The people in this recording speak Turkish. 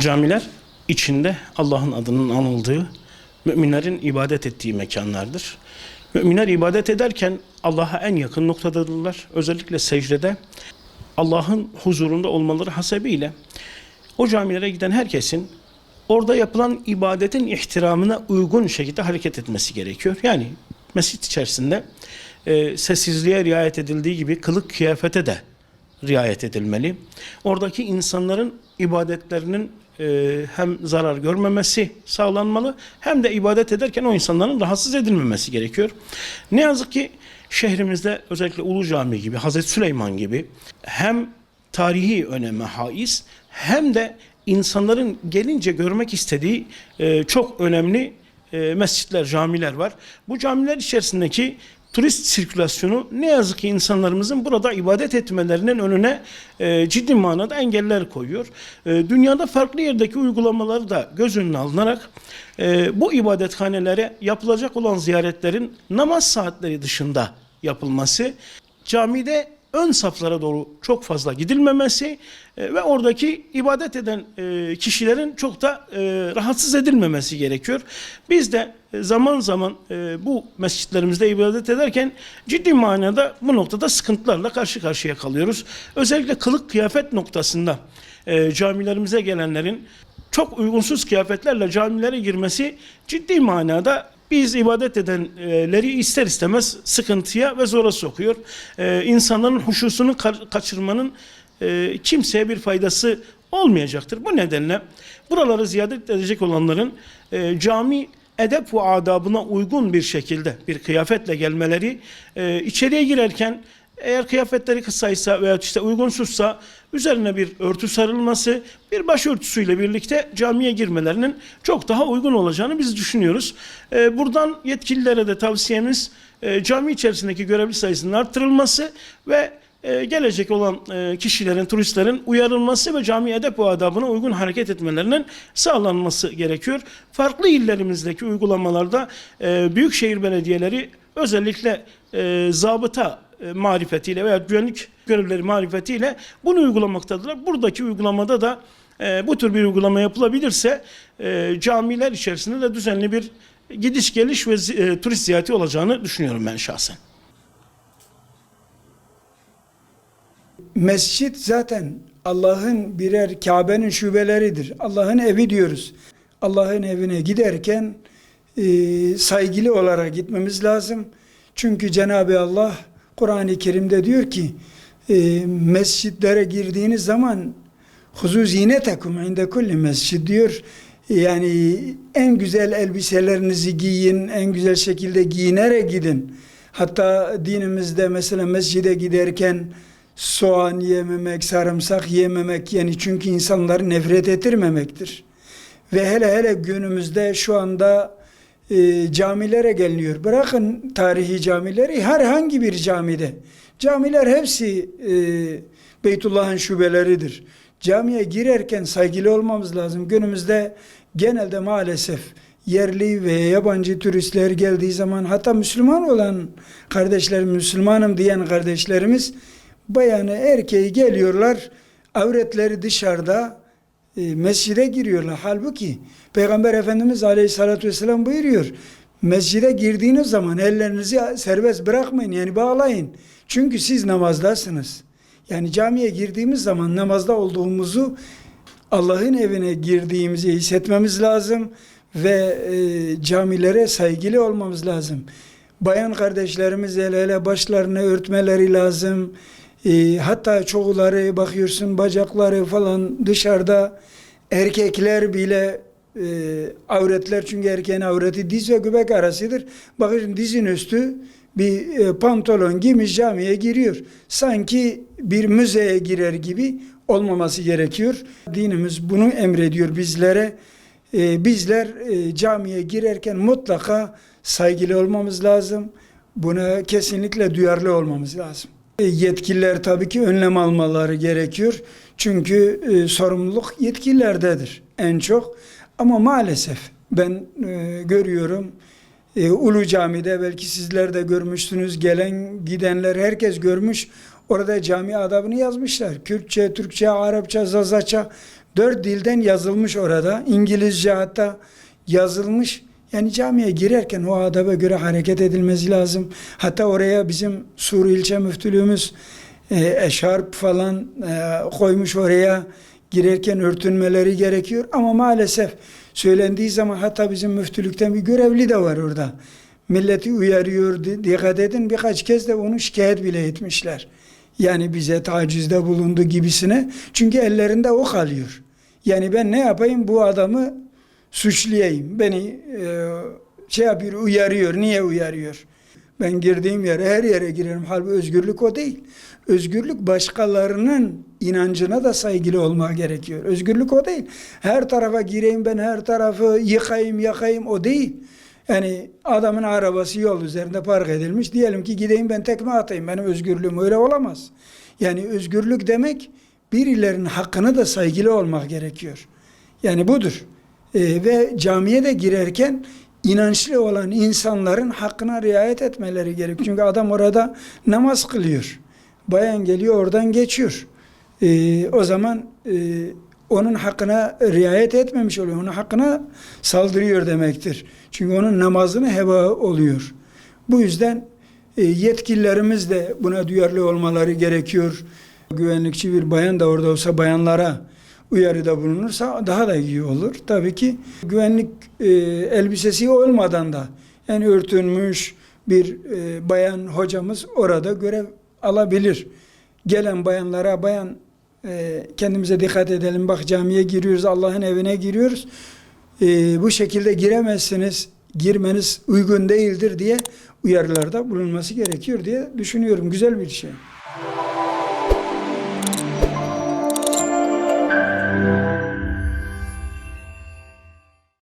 Camiler içinde Allah'ın adının anıldığı, müminlerin ibadet ettiği mekanlardır. Müminler ibadet ederken Allah'a en yakın noktadadırlar. Özellikle secdede Allah'ın huzurunda olmaları hasebiyle o camilere giden herkesin orada yapılan ibadetin ihtiramına uygun şekilde hareket etmesi gerekiyor. Yani mescit içerisinde e, sessizliğe riayet edildiği gibi kılık kıyafete de riayet edilmeli. Oradaki insanların ibadetlerinin e, hem zarar görmemesi sağlanmalı hem de ibadet ederken o insanların rahatsız edilmemesi gerekiyor. Ne yazık ki şehrimizde özellikle Ulu Cami gibi, Hazreti Süleyman gibi hem tarihi öneme haiz hem de insanların gelince görmek istediği e, çok önemli e, mescitler, camiler var. Bu camiler içerisindeki turist sirkülasyonu ne yazık ki insanlarımızın burada ibadet etmelerinin önüne e, ciddi manada engeller koyuyor. E, dünyada farklı yerdeki uygulamaları da göz önüne alınarak e, bu ibadethanelere yapılacak olan ziyaretlerin namaz saatleri dışında yapılması, camide ön saflara doğru çok fazla gidilmemesi e, ve oradaki ibadet eden e, kişilerin çok da e, rahatsız edilmemesi gerekiyor. Biz de zaman zaman bu mescitlerimizde ibadet ederken ciddi manada bu noktada sıkıntılarla karşı karşıya kalıyoruz. Özellikle kılık kıyafet noktasında camilerimize gelenlerin çok uygunsuz kıyafetlerle camilere girmesi ciddi manada biz ibadet edenleri ister istemez sıkıntıya ve zora sokuyor. Ee, insanların huşusunu ka- kaçırmanın e, kimseye bir faydası olmayacaktır. Bu nedenle buraları ziyaret edecek olanların e, cami edep ve adabına uygun bir şekilde bir kıyafetle gelmeleri, e, içeriye girerken eğer kıyafetleri kısaysa veya işte uygunsuzsa üzerine bir örtü sarılması, bir başörtüsüyle birlikte camiye girmelerinin çok daha uygun olacağını biz düşünüyoruz. Ee, buradan yetkililere de tavsiyemiz e, cami içerisindeki görevli sayısının arttırılması ve e, gelecek olan e, kişilerin, turistlerin uyarılması ve cami edep ve adabına uygun hareket etmelerinin sağlanması gerekiyor. Farklı illerimizdeki uygulamalarda e, büyükşehir belediyeleri özellikle e, zabıta marifetiyle veya güvenlik görevlileri marifetiyle bunu uygulamaktadırlar. Buradaki uygulamada da e, bu tür bir uygulama yapılabilirse e, camiler içerisinde de düzenli bir gidiş geliş ve e, turist ziyareti olacağını düşünüyorum ben şahsen. Mescit zaten Allah'ın birer Kabe'nin şubeleridir. Allah'ın evi diyoruz. Allah'ın evine giderken e, saygılı olarak gitmemiz lazım. Çünkü Cenab-ı Allah Kur'an-ı Kerim'de diyor ki e, mescitlere girdiğiniz zaman huzu zinetekum inde kulli mescid diyor. Yani en güzel elbiselerinizi giyin, en güzel şekilde giyinerek gidin. Hatta dinimizde mesela mescide giderken soğan yememek, sarımsak yememek yani çünkü insanları nefret ettirmemektir. Ve hele hele günümüzde şu anda e, camilere geliniyor. Bırakın tarihi camileri herhangi bir camide. Camiler hepsi e, Beytullah'ın şubeleridir. Camiye girerken saygılı olmamız lazım. Günümüzde genelde maalesef yerli ve yabancı turistler geldiği zaman hatta Müslüman olan kardeşlerim, Müslümanım diyen kardeşlerimiz bayanı erkeği geliyorlar avretleri dışarıda e, mescide giriyorlar. Halbuki Peygamber Efendimiz Aleyhisselatü Vesselam buyuruyor. Mescide girdiğiniz zaman ellerinizi serbest bırakmayın yani bağlayın. Çünkü siz namazdasınız. Yani camiye girdiğimiz zaman namazda olduğumuzu Allah'ın evine girdiğimizi hissetmemiz lazım ve e, camilere saygılı olmamız lazım. Bayan kardeşlerimiz el ele başlarını örtmeleri lazım. E, hatta çoğuları bakıyorsun bacakları falan dışarıda erkekler bile e, avretler çünkü erkeğin avreti diz ve göbek arasıdır. Bakıyorsun dizin üstü bir e, pantolon giymiş camiye giriyor. Sanki bir müzeye girer gibi olmaması gerekiyor. Dinimiz bunu emrediyor bizlere. E, bizler e, camiye girerken mutlaka saygılı olmamız lazım. Buna kesinlikle duyarlı olmamız lazım. Yetkililer tabii ki önlem almaları gerekiyor. Çünkü e, sorumluluk yetkililerdedir en çok. Ama maalesef ben e, görüyorum e, Ulu Cami'de belki sizler de görmüşsünüz. Gelen gidenler herkes görmüş. Orada cami adabını yazmışlar. Kürtçe, Türkçe, Arapça, Zazaça dört dilden yazılmış orada. İngilizce hatta yazılmış. Yani camiye girerken o adaba göre hareket edilmesi lazım. Hatta oraya bizim Sur ilçe müftülüğümüz e, eşarp falan e, koymuş oraya girerken örtünmeleri gerekiyor ama maalesef söylendiği zaman hatta bizim müftülükten bir görevli de var orada. Milleti uyarıyor, di- dikkat edin birkaç kez de onu şikayet bile etmişler. Yani bize tacizde bulundu gibisine. Çünkü ellerinde o kalıyor. Yani ben ne yapayım bu adamı suçlayayım. Beni e, şey yapıyor, uyarıyor. Niye uyarıyor? Ben girdiğim yere her yere girerim. Halbuki özgürlük o değil. Özgürlük başkalarının inancına da saygılı olmak gerekiyor. Özgürlük o değil. Her tarafa gireyim ben her tarafı yıkayım yakayım o değil. Yani adamın arabası yol üzerinde park edilmiş. Diyelim ki gideyim ben tekme atayım. Benim özgürlüğüm öyle olamaz. Yani özgürlük demek birilerinin hakkına da saygılı olmak gerekiyor. Yani budur. Ee, ve camiye de girerken inançlı olan insanların hakkına riayet etmeleri gerekiyor. Çünkü adam orada namaz kılıyor. Bayan geliyor oradan geçiyor. Ee, o zaman e, onun hakkına riayet etmemiş oluyor. Onun hakkına saldırıyor demektir. Çünkü onun namazını heba oluyor. Bu yüzden e, yetkililerimiz de buna duyarlı olmaları gerekiyor. Güvenlikçi bir bayan da orada olsa bayanlara uyarıda bulunursa daha da iyi olur. Tabii ki güvenlik e, elbisesi olmadan da yani örtünmüş bir e, bayan hocamız orada görev alabilir. Gelen bayanlara bayan e, kendimize dikkat edelim. Bak camiye giriyoruz, Allah'ın evine giriyoruz. E, bu şekilde giremezsiniz, girmeniz uygun değildir diye uyarılarda bulunması gerekiyor diye düşünüyorum. Güzel bir şey.